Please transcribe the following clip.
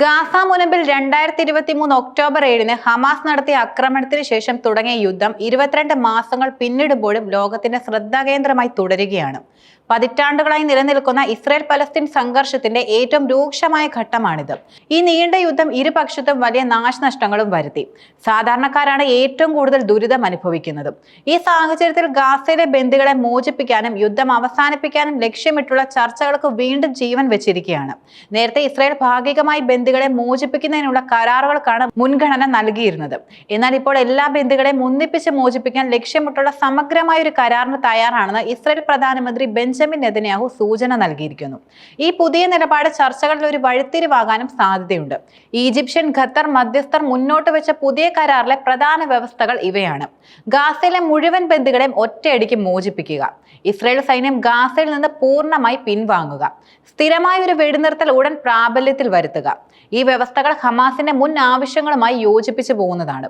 Gaza മുനമ്പിൽ രണ്ടായിരത്തി ഇരുപത്തി മൂന്ന് ഒക്ടോബർ ഏഴിന് ഹമാസ് നടത്തിയ ആക്രമണത്തിന് ശേഷം തുടങ്ങിയ യുദ്ധം ഇരുപത്തിരണ്ട് മാസങ്ങൾ പിന്നിടുമ്പോഴും ലോകത്തിന്റെ ശ്രദ്ധാകേന്ദ്രമായി തുടരുകയാണ്. പതിറ്റാണ്ടുകളായി നിലനിൽക്കുന്ന ഇസ്രായേൽ പലസ്തീൻ സംഘർഷത്തിന്റെ ഏറ്റവും രൂക്ഷമായ ഘട്ടമാണിത്. ഈ നീണ്ട യുദ്ധം ഇരുപക്ഷത്തും വലിയ നാശനഷ്ടങ്ങളും വരുത്തി. സാധാരണക്കാരാണ് ഏറ്റവും കൂടുതൽ ദുരിതം അനുഭവിക്കുന്നത്. ഈ സാഹചര്യത്തിൽ ഗാസയിലെ ബന്ദികളെ മോചിപ്പിക്കാനും യുദ്ധം അവസാനിപ്പിക്കാനും ലക്ഷ്യമിട്ടുള്ള ചർച്ചകൾക്ക് വീണ്ടും ജീവൻ വെച്ചിരിക്കുകയാണ്. നേരത്തെ ഇസ്രായേൽ ഭാഗികമായി ബന്ദികളെ മോചിപ്പിക്കുന്നതിനുള്ള കരാറുകൾക്കാണ് മുൻഗണന നൽകിയിരുന്നത്. എന്നാൽ ഇപ്പോൾ എല്ലാ ബന്ദികളെയും ഒന്നിപ്പിച്ച് മോചിപ്പിക്കാൻ ലക്ഷ്യമിട്ടുള്ള സമഗ്രമായ ഒരു കരാറിന് തയ്യാറാണെന്ന് ഇസ്രായേൽ പ്രധാനമന്ത്രി ബെഞ്ചമിൻ നെതന്യാഹു സൂചന നൽകിയിരിക്കുന്നു. ഈ പുതിയ നിലപാട് ചർച്ചകളിൽ ഒരു വഴിത്തിരിവാകാനും സാധ്യതയുണ്ട്. ഈജിപ്ഷ്യൻ ഖത്തർ മധ്യസ്ഥർ മുന്നോട്ട് വെച്ച പുതിയ കരാറിലെ പ്രധാന വ്യവസ്ഥകൾ ഇവയാണ്. ഗാസയിലെ മുഴുവൻ ബന്ധുക്കളെയും ഒറ്റയടിക്ക് മോചിപ്പിക്കുക. ഇസ്രയേൽ സൈന്യം ഗാസയിൽ നിന്ന് പൂർണമായി പിൻവാങ്ങുക. സ്ഥിരമായ ഒരു വെടിനിർത്തൽ ഉടൻ പ്രാബല്യത്തിൽ വരുത്തുക. ഈ വ്യവസ്ഥകൾ ഹമാസിന്റെ മുൻ ആവശ്യങ്ങളുമായി യോജിപ്പിച്ചു പോകുന്നതാണ്.